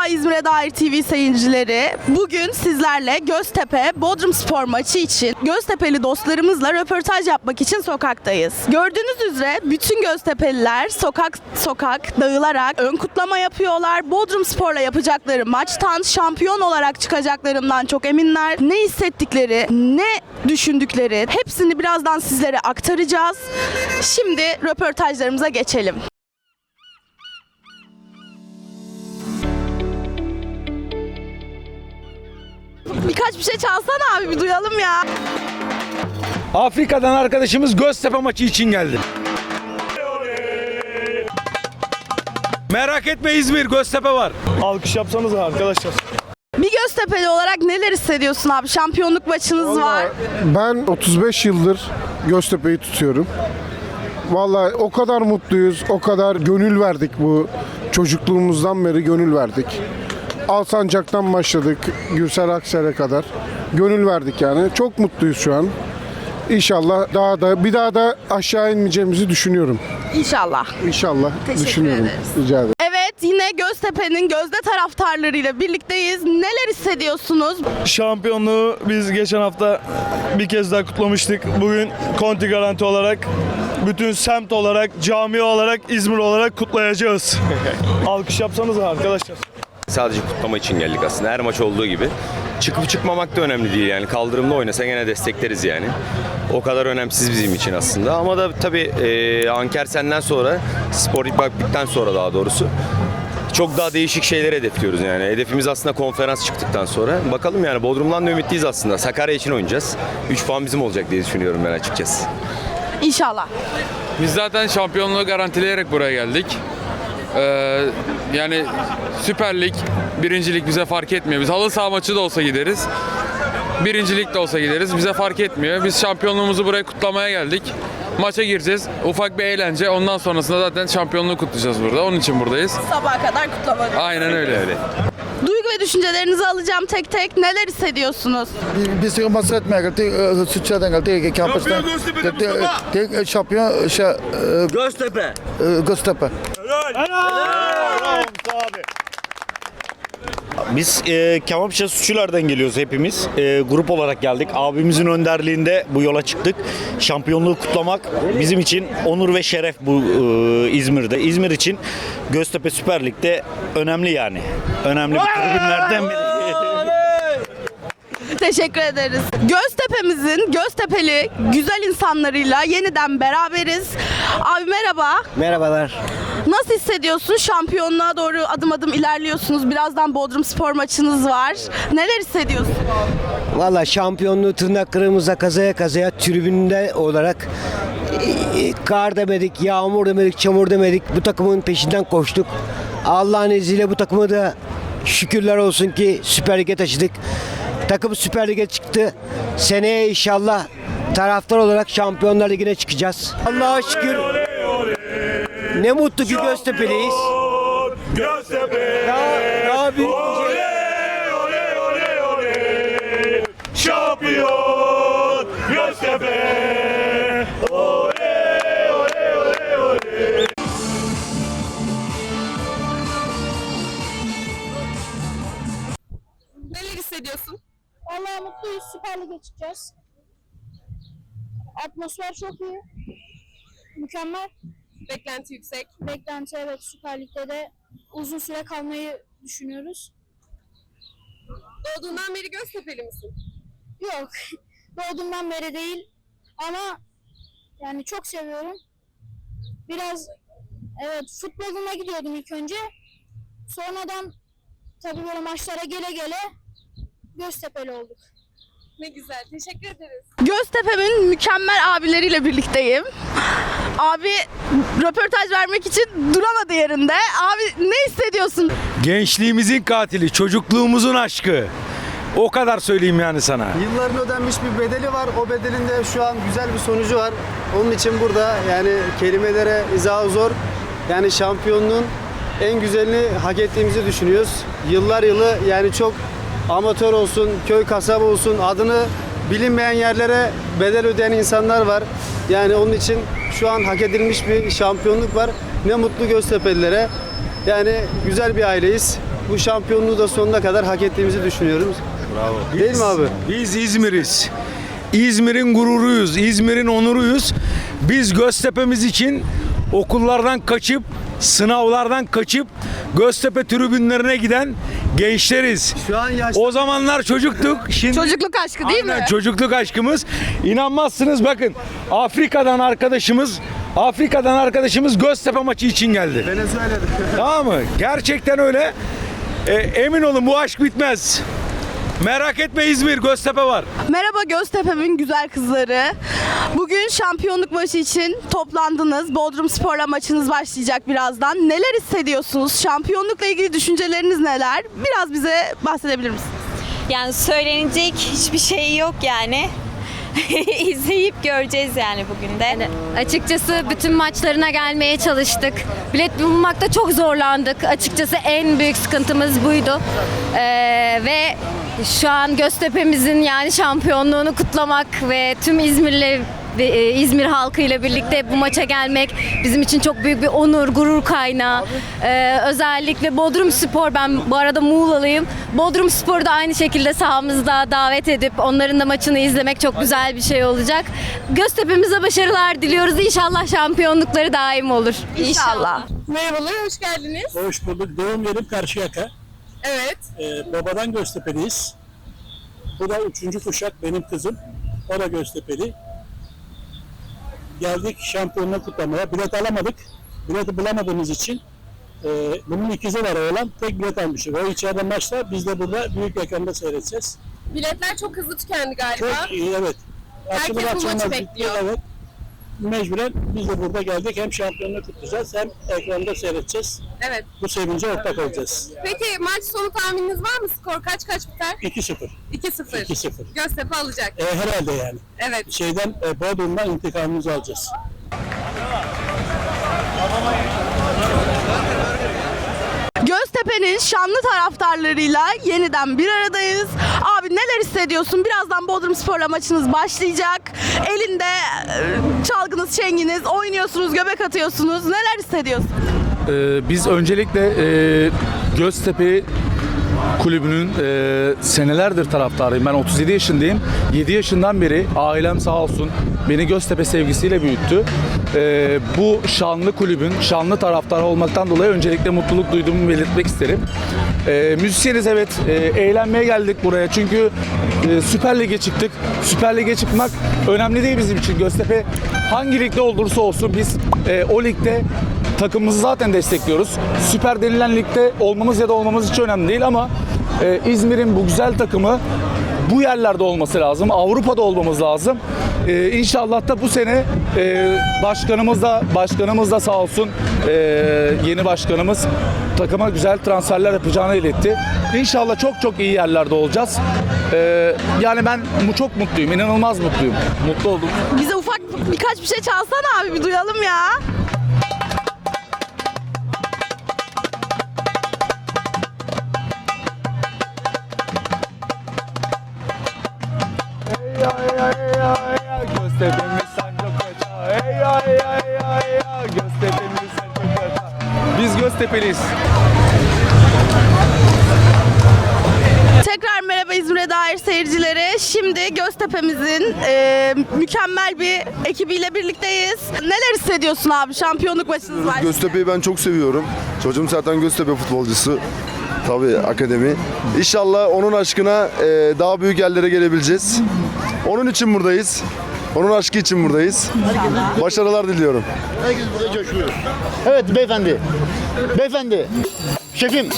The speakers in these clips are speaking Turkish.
Merhaba İzmir'e dair TV seyircileri. Bugün sizlerle Göztepe Bodrum Spor maçı için Göztepe'li dostlarımızla röportaj yapmak için sokaktayız. Gördüğünüz üzere bütün Göztepe'liler sokak sokak dağılarak ön kutlama yapıyorlar. Bodrum Spor'la yapacakları maçtan şampiyon olarak çıkacaklarından çok eminler. Ne hissettikleri, ne düşündükleri hepsini birazdan sizlere aktaracağız. Şimdi röportajlarımıza geçelim. Birkaç bir şey çalsana abi bir duyalım ya. Afrika'dan arkadaşımız Göztepe maçı için geldi. Merak etme İzmir, Göztepe var. Alkış yapsanız arkadaşlar. Bir Göztepe'li olarak neler hissediyorsun abi? Şampiyonluk maçınız var. Ben 35 yıldır Göztepe'yi tutuyorum. Vallahi o kadar mutluyuz, o kadar gönül verdik bu çocukluğumuzdan beri gönül verdik. Alsancak'tan başladık Gürsel Aksel'e kadar. Gönül verdik yani. Çok mutluyuz şu an. İnşallah daha da bir daha da aşağı inmeyeceğimizi düşünüyorum. İnşallah. İnşallah Teşekkür düşünüyorum. ederiz. Rica ederim. Evet yine Göztepe'nin gözde taraftarlarıyla birlikteyiz. Neler hissediyorsunuz? Şampiyonluğu biz geçen hafta bir kez daha kutlamıştık. Bugün konti garanti olarak bütün semt olarak, cami olarak, İzmir olarak kutlayacağız. Alkış yapsanız arkadaşlar. Sadece kutlama için geldik aslında her maç olduğu gibi. Çıkıp çıkmamak da önemli değil yani kaldırımda oynasa gene destekleriz yani. O kadar önemsiz bizim için aslında ama da tabii e, Anker senden sonra spor bittikten sonra daha doğrusu çok daha değişik şeyler hedefliyoruz yani. Hedefimiz aslında konferans çıktıktan sonra. Bakalım yani Bodrum'dan da ümitliyiz aslında. Sakarya için oynayacağız. 3 puan bizim olacak diye düşünüyorum ben açıkçası. İnşallah. Biz zaten şampiyonluğu garantileyerek buraya geldik. Ee, yani Süper Lig, birincilik bize fark etmiyor. Biz halı saha maçı da olsa gideriz. Birincilik de olsa gideriz. Bize fark etmiyor. Biz şampiyonluğumuzu buraya kutlamaya geldik. Maça gireceğiz. Ufak bir eğlence. Ondan sonrasında zaten şampiyonluğu kutlayacağız burada. Onun için buradayız. Sabaha kadar kutlama. Aynen öyle. Öyle. Düşüncelerinizi alacağım tek tek. Neler hissediyorsunuz? Biz de maç etmeye geldik. Sütçeden geldik. Kampüsten. Geldik. Şampiyon şey, Göztepe. Göztepe. Biz e, Kemalpaşa Suçular'dan geliyoruz hepimiz. E, grup olarak geldik. Abimizin önderliğinde bu yola çıktık. Şampiyonluğu kutlamak bizim için onur ve şeref bu e, İzmir'de. İzmir için Göztepe Süper Lig'de önemli yani. Önemli bir tribünlerden biri. Teşekkür ederiz. Göztepe'mizin Göztepe'li güzel insanlarıyla yeniden beraberiz. Abi merhaba. Merhabalar. Nasıl hissediyorsun? Şampiyonluğa doğru adım adım ilerliyorsunuz. Birazdan Bodrum Spor maçınız var. Neler hissediyorsun? Valla şampiyonluğu tırnaklarımıza kazaya kazaya tribünde olarak e, kar demedik, yağmur demedik, çamur demedik. Bu takımın peşinden koştuk. Allah'ın izniyle bu takımı da şükürler olsun ki Süper Lig'e taşıdık. Takım Süper Lig'e çıktı. Seneye inşallah taraftar olarak Şampiyonlar Ligi'ne çıkacağız. Allah'a şükür. Ne mutlu ki Göztepe'liyiz. Göztepe! Daha, daha büyük bir şey- Şampiyon! Göztepe! Neler hissediyorsun? Vallahi mutluyuz. Süper Lig'e çıkacağız. Atmosfer çok iyi. Mükemmel. Beklenti yüksek. Beklenti evet Süper Lig'de de uzun süre kalmayı düşünüyoruz. Doğduğundan beri Göztepe'li misin? Yok. Doğduğumdan beri değil. Ama yani çok seviyorum. Biraz evet futboluna gidiyordum ilk önce. Sonradan tabii böyle maçlara gele gele Göztepe'li olduk. Ne güzel. Teşekkür ederiz. Göztepe'min mükemmel abileriyle birlikteyim. Abi röportaj vermek için duramadı yerinde. Abi ne hissediyorsun? Gençliğimizin katili, çocukluğumuzun aşkı. O kadar söyleyeyim yani sana. Yılların ödenmiş bir bedeli var. O bedelin de şu an güzel bir sonucu var. Onun için burada yani kelimelere izahı zor. Yani şampiyonluğun en güzelini hak ettiğimizi düşünüyoruz. Yıllar yılı yani çok amatör olsun, köy kasaba olsun adını bilinmeyen yerlere bedel ödeyen insanlar var. Yani onun için şu an hak edilmiş bir şampiyonluk var. Ne mutlu Göztepe'lilere. Yani güzel bir aileyiz. bu şampiyonluğu da sonuna kadar hak ettiğimizi düşünüyoruz. Bravo. Değil mi abi? Biz İzmir'iz. İzmir'in gururuyuz, İzmir'in onuruyuz. Biz Göztepe'miz için okullardan kaçıp, sınavlardan kaçıp Göztepe tribünlerine giden gençleriz. Şu an yaşlı O zamanlar çocuktuk. Şimdi Çocukluk aşkı değil Aynen, mi? çocukluk aşkımız. İnanmazsınız bakın. Afrika'dan arkadaşımız Afrika'dan arkadaşımız Göztepe maçı için geldi. Venezuela'da. Tamam mı? Gerçekten öyle. E, emin olun bu aşk bitmez. Merak etme İzmir, Göztepe var. Merhaba Göztepe'min güzel kızları. Bugün şampiyonluk maçı için toplandınız. Bodrum Spor'la maçınız başlayacak birazdan. Neler hissediyorsunuz? Şampiyonlukla ilgili düşünceleriniz neler? Biraz bize bahsedebilir misiniz? Yani söylenecek hiçbir şey yok yani. İzleyip göreceğiz yani bugün de. Açıkçası bütün maçlarına gelmeye çalıştık. Bilet bulmakta çok zorlandık. Açıkçası en büyük sıkıntımız buydu. Ee, ve şu an Göztepe'mizin yani şampiyonluğunu kutlamak ve tüm İzmir'le ve, e, İzmir halkıyla birlikte bu maça gelmek bizim için çok büyük bir onur, gurur kaynağı. Ee, özellikle Bodrum Spor, ben bu arada Muğla'lıyım. Bodrum Spor'u da aynı şekilde sahamızda davet edip onların da maçını izlemek çok güzel bir şey olacak. Göztepe'mize başarılar diliyoruz. İnşallah şampiyonlukları daim olur. İnşallah. Merhabalar, hoş geldiniz. Hoş bulduk. Doğum yerim Karşıyaka. Evet. Ee, babadan Göztepe'liyiz. Bu da üçüncü kuşak benim kızım. O da Göztepe'li. Geldik şampiyonluğu kutlamaya. Bilet alamadık. Bileti bulamadığımız için e, bunun ikizi var oğlan. Tek bilet almışız. O içeride maçta biz de burada büyük ekranda seyredeceğiz. Biletler çok hızlı tükendi galiba. Çok iyi evet. Herkes bu maçı bekliyor. Evet. Mecburen biz de burada geldik. Hem şampiyonluğu kutlayacağız hem ekranda seyredeceğiz. Evet. Bu sevince ortak olacağız. Peki maç sonu tahmininiz var mı? Skor kaç kaç biter? 2-0. 2-0. 2-0. Göztepe alacak. E, herhalde yani. Evet. Şeyden e, Bodrum'dan intikamımızı alacağız. Göztepe'nin şanlı taraftarlarıyla yeniden bir aradayız. Abi neler hissediyorsun? Birazdan Bodrum Spor'la maçınız başlayacak. Elinde e, çalgınız, şenginiz, oynuyorsunuz, göbek atıyorsunuz. Neler hissediyorsun? Ee, biz öncelikle e, Göztepe kulübünün e, senelerdir taraftarıyım. Ben 37 yaşındayım. 7 yaşından beri ailem sağ olsun beni Göztepe sevgisiyle büyüttü. E, bu şanlı kulübün şanlı taraftarı olmaktan dolayı öncelikle mutluluk duyduğumu belirtmek isterim. E, müzisyeniz evet e, eğlenmeye geldik buraya çünkü e, Süper Lig'e çıktık. Süper Lig'e çıkmak önemli değil bizim için. Göztepe hangi ligde olursa olsun biz e, o ligde takımımızı zaten destekliyoruz. Süper denilen ligde olmamız ya da olmamız hiç önemli değil ama e, İzmir'in bu güzel takımı bu yerlerde olması lazım. Avrupa'da olmamız lazım. E, inşallah da bu sene e, başkanımız da başkanımız da sağ olsun e, yeni başkanımız takıma güzel transferler yapacağını iletti. İnşallah çok çok iyi yerlerde olacağız. E, yani ben mu- çok mutluyum, inanılmaz mutluyum. Mutlu oldum. Bize ufak birkaç bir şey çalsana abi bir duyalım ya. Göztepe'liyiz. Tekrar merhaba İzmir'e dair seyircilere. Şimdi Göztepe'mizin e, mükemmel bir ekibiyle birlikteyiz. Neler hissediyorsun abi? Şampiyonluk maçınız var. Göztepe'yi ben çok seviyorum. Çocuğum zaten Göztepe futbolcusu. Tabii akademi. İnşallah onun aşkına e, daha büyük yerlere gelebileceğiz. Onun için buradayız. Onun aşkı için buradayız. Başarılar diliyorum. Herkes burada coşuyor. Evet beyefendi. Beyefendi. Şefim.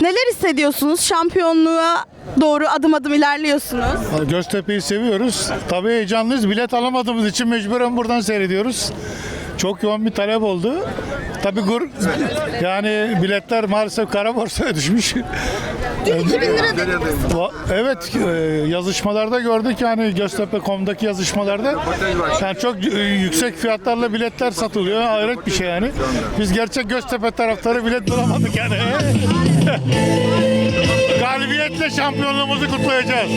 Neler hissediyorsunuz? Şampiyonluğa doğru adım adım ilerliyorsunuz. Göztepe'yi seviyoruz. Tabii heyecanlıyız. Bilet alamadığımız için mecburen buradan seyrediyoruz. Çok yoğun bir talep oldu. Tabii gur yani biletler maalesef kara borsaya düşmüş. 2000 lira Va- Evet e, yazışmalarda gördük yani Göztepe.com'daki yazışmalarda yani çok e, yüksek fiyatlarla biletler satılıyor. Hayret bir şey yani. Biz gerçek Göztepe taraftarı bilet bulamadık yani. galibiyetle şampiyonluğumuzu kutlayacağız.